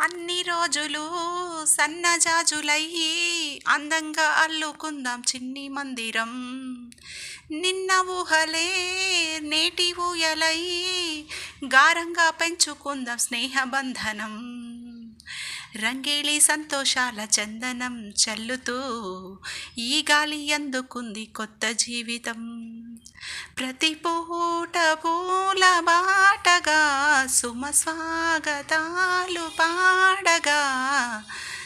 అన్ని రోజులు సన్నజాజులయ్యి అందంగా అల్లుకుందాం చిన్ని మందిరం. నిన్న ఊహలే నేటి ఊయలయ్యి గారంగా పెంచుకుందాం స్నేహబంధనం. రంగేళి సంతోషాల చందనం చల్లుతూ ఈ గాలి అందుకుంది కొత్త జీవితం. ప్రతి పూట పూల బాటగా సుమ స్వాగతాలు పాడగా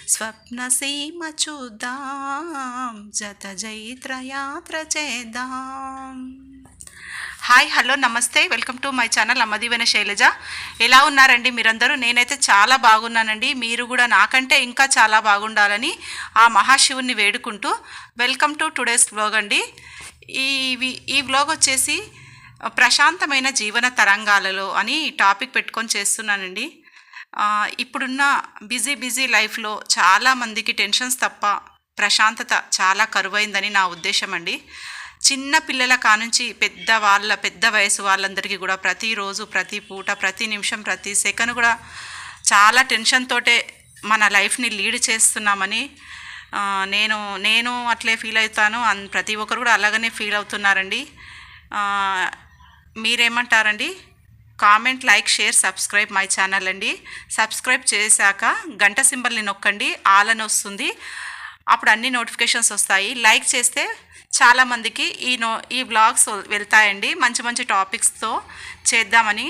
స్వప్న సీమ చూద్దాం జత జైత్ర యాత్ర చేద్దాం. Hi hello namaste welcome to my channel Ammadeevena Shailaja. ఎలా ఉన్నారండి మీరందరూ? నేనైతే చాలా బాగున్నానండి. మీరు కూడా నాకంటే ఇంకా చాలా బాగుండాలని ఆ మహాశివుని వేడుకుంటూ వెల్కమ్ టు టుడేస్ బ్లాగ్ అండి. ఈ ఈ బ్లాగ్ వచ్చేసి ప్రశాంతమైన జీవన తరంగాలలో అని టాపిక్ పెట్టుకొని చేస్తున్నానండి. ఇప్పుడున్న బిజీ బిజీ లైఫ్లో చాలామందికి టెన్షన్స్ తప్ప ప్రశాంతత చాలా కరువైందని నా ఉద్దేశం అండి. చిన్న పిల్లల కానుంచి పెద్ద వాళ్ళ పెద్ద వయసు వాళ్ళందరికీ కూడా ప్రతిరోజు ప్రతి పూట ప్రతి నిమిషం ప్రతి సెకండ్ కూడా చాలా టెన్షన్ తోటే మన లైఫ్ని లీడ్ చేస్తున్నామని నేను నేను అట్లే ఫీల్ అవుతాను. ప్రతి ఒక్కరు కూడా అలాగనే ఫీల్ అవుతున్నారండి. మీరేమంటారండి? Comment like share subscribe my channel అండి. సబ్స్క్రైబ్ చేశాక గంట సింబల్ని నొక్కండి. ఆల్ అని వస్తుంది. అప్పుడు అన్ని నోటిఫికేషన్స్ వస్తాయి. లైక్ చేస్తే చాలామందికి ఈ నో ఈ బ్లాగ్స్ వెళ్తాయండి. మంచి మంచి టాపిక్స్తో చేద్దామని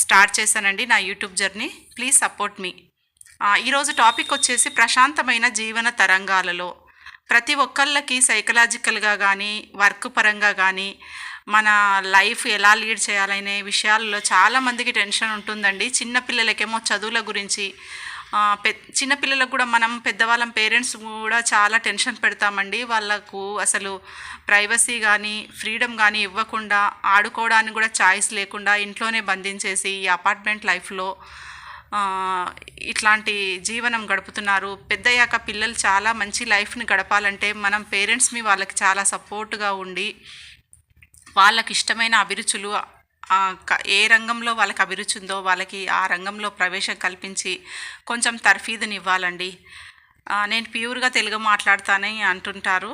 స్టార్ట్ చేశానండి నా YouTube journey. Please support me. ఈరోజు టాపిక్ వచ్చేసి ప్రశాంతమైన జీవన తరంగాలలో. ప్రతి ఒక్కళ్ళకి సైకలాజికల్గా కానీ వర్క్ పరంగా కానీ మన లైఫ్ ఎలా లీడ్ చేయాలనే విషయాల్లో చాలామందికి టెన్షన్ ఉంటుందండి. చిన్నపిల్లలకేమో చదువుల గురించి పె చిన్నపిల్లలకు కూడా మనం పెద్దవాళ్ళం పేరెంట్స్ కూడా చాలా టెన్షన్ పెడతామండి. వాళ్ళకు అసలు ప్రైవసీ కానీ ఫ్రీడమ్ కానీ ఇవ్వకుండా ఆడుకోవడానికి కూడా ఛాయిస్ లేకుండా ఇంట్లోనే బంధించేసి ఈ అపార్ట్మెంట్ లైఫ్లో ఇట్లాంటి జీవనం గడుపుతున్నారు. పెద్దయ్యాక పిల్లలు చాలా మంచి లైఫ్ని గడపాలంటే మనం పేరెంట్స్ని వాళ్ళకి చాలా సపోర్ట్గా ఉండి వాళ్ళకి ఇష్టమైన అభిరుచులు ఏ రంగంలో వాళ్ళకి అభిరుచి ఉందో వాళ్ళకి ఆ రంగంలో ప్రవేశం కల్పించి కొంచెం తర్ఫీదుని ఇవ్వాలండి నేను ప్యూర్గా తెలుగు మాట్లాడతానని అంటుంటారు.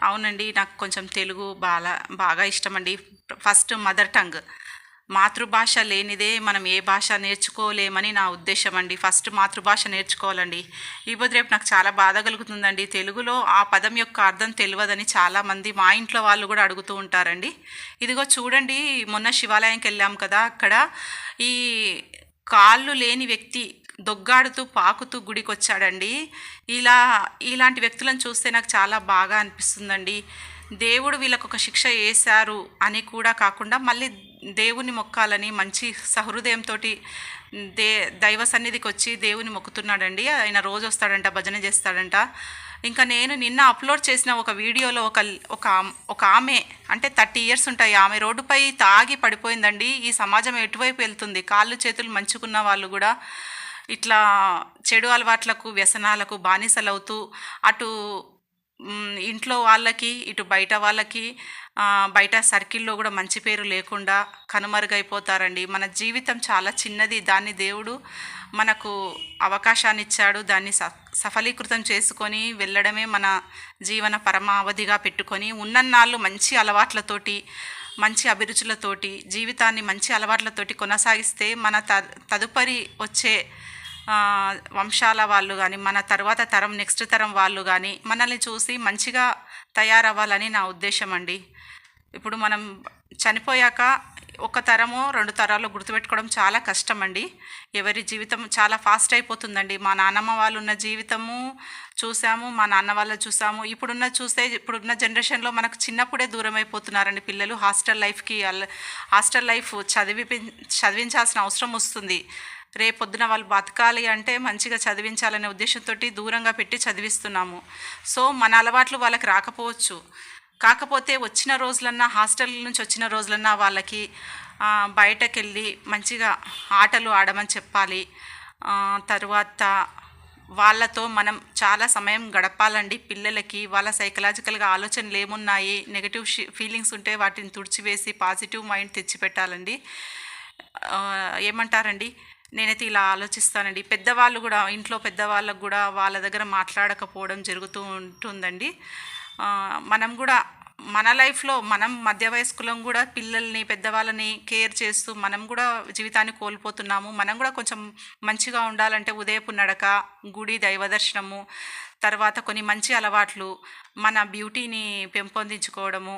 అవునండి నాకు కొంచెం తెలుగు బాగా బాగా ఇష్టమండి. First mother tongue. మాతృభాష లేనిదే మనం ఏ భాష నేర్చుకోలేమని నా ఉద్దేశం అండి. ఫస్ట్ మాతృభాష నేర్చుకోవాలండి. ఈ రేపు నాకు చాలా బాధ కలుగుతుందండి. తెలుగులో ఆ పదం యొక్క అర్థం తెలియదని చాలామంది మా ఇంట్లో వాళ్ళు కూడా అడుగుతూ ఉంటారండి. ఇదిగో చూడండి మొన్న శివాలయంకి వెళ్ళాం కదా అక్కడ ఈ కాళ్ళు లేని వ్యక్తి దొగ్గాడుతూ పాకుతూ గుడికి వచ్చాడండి ఇలా ఇలాంటి వ్యక్తులను చూస్తే నాకు చాలా బాగా అనిపిస్తుందండి. దేవుడు వీళ్ళకు ఒక శిక్ష వేశారు అని కూడా కాకుండా మళ్ళీ దేవుని మొక్కాలని మంచి సహృదయంతో దే దైవ సన్నిధికి వచ్చి దేవుని మొక్కుతున్నాడండి. ఆయన రోజు వస్తాడంట భజన చేస్తాడంట. ఇంకా నేను నిన్న అప్లోడ్ చేసిన ఒక వీడియోలో ఒక ఒక ఒక ఆమె అంటే థర్టీ ఇయర్స్ ఉంటాయి ఆమె రోడ్డుపై తాగి పడిపోయిందండి. ఈ సమాజం ఎటువైపు వెళ్తుంది? కాళ్ళు చేతులు మంచుకున్న వాళ్ళు కూడా ఇట్లా చెడు అలవాట్లకు వ్యసనాలకు బానిసలవుతూ అటు ఇంట్లో వాళ్ళకి ఇటు బయట వాళ్ళకి బయట సర్కిల్లో కూడా మంచి పేరు లేకుండా కనుమరుగైపోతారండి. మన జీవితం చాలా చిన్నది. దాన్ని దేవుడు మనకు అవకాశాన్ని ఇచ్చాడు దాన్ని స సఫలీకృతం చేసుకొని వెళ్ళడమే మన జీవన పరమావధిగా పెట్టుకొని ఉన్నన్నాళ్ళు మంచి అలవాట్లతోటి మంచి అభిరుచులతోటి జీవితాన్ని మంచి అలవాట్లతోటి కొనసాగిస్తే మన త తదుపరి వచ్చే వంశాల వాళ్ళు కానీ మన తర్వాత తరం నెక్స్ట్ తరం వాళ్ళు కానీ మనల్ని చూసి మంచిగా తయారవ్వాలని నా ఉద్దేశం అండి. ఇప్పుడు మనం చనిపోయాక ఒక తరమో రెండు తరాలు గుర్తుపెట్టుకోవడం చాలా కష్టం అండి. ఎవరి జీవితం చాలా ఫాస్ట్ అయిపోతుందండి. మా నాన్నమ్మ వాళ్ళు ఉన్న జీవితము చూసాము మా నాన్న వాళ్ళు చూసాము. ఇప్పుడున్న చూస్తే ఇప్పుడున్న జనరేషన్లో మనకు చిన్నప్పుడే దూరం అయిపోతున్నారండి పిల్లలు. హాస్టల్ లైఫ్కి హాస్టల్ లైఫ్ చదివి చదివించాల్సిన అవసరం వస్తుంది. రేపొద్దున వాళ్ళు బతకాలి అంటే మంచిగా చదివించాలనే ఉద్దేశంతో దూరంగా పెట్టి చదివిస్తున్నాము. సో మన అలవాట్లు వాళ్ళకి రాకపోవచ్చు. కాకపోతే వచ్చిన రోజులన్నా హాస్టల్ నుంచి వచ్చిన రోజులన్నా వాళ్ళకి బయటకెళ్ళి మంచిగా ఆటలు ఆడమని చెప్పాలి. తర్వాత వాళ్ళతో మనం చాలా సమయం గడపాలండి. పిల్లలకి వాళ్ళ సైకలాజికల్గా ఆలోచనలు ఏమున్నాయి నెగటివ్ ఫీలింగ్స్ ఉంటే వాటిని తుడిచివేసి పాజిటివ్ మైండ్ తెచ్చిపెట్టాలండి. ఏమంటారండి? నేనైతే ఇలా ఆలోచిస్తానండి. పెద్దవాళ్ళు కూడా ఇంట్లో పెద్దవాళ్ళకు కూడా వాళ్ళ దగ్గర మాట్లాడకపోవడం జరుగుతూ ఉంటుందండి. మనం కూడా మన లైఫ్లో మనం మధ్య వయస్కులం కూడా పిల్లల్ని పెద్దవాళ్ళని కేర్ చేస్తూ మనం కూడా జీవితాన్ని కోల్పోతున్నాము. మనం కూడా కొంచెం మంచిగా ఉండాలంటే ఉదయపు నడక గుడి దైవ దర్శనము తర్వాత కొన్ని మంచి అలవాట్లు మన బ్యూటీని పెంపొందించుకోవడము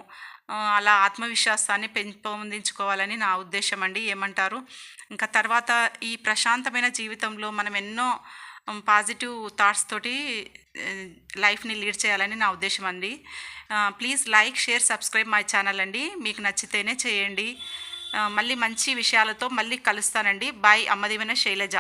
అలా ఆత్మవిశ్వాసాన్ని పెంపొందించుకోవాలని నా ఉద్దేశం అండి. ఏమంటారు? ఇంకా తర్వాత ఈ ప్రశాంతమైన జీవితంలో మనం ఎన్నో పాజిటివ్ థాట్స్ తోటి లైఫ్ని లీడ్ చేయాలని నా ఉద్దేశం అండి. Please like share subscribe my channel అండి. మీకు నచ్చితేనే చేయండి. మళ్ళీ మంచి విషయాలతో మళ్ళీ కలుస్తానండి. బాయ్ అమ్మదివన శైలజ.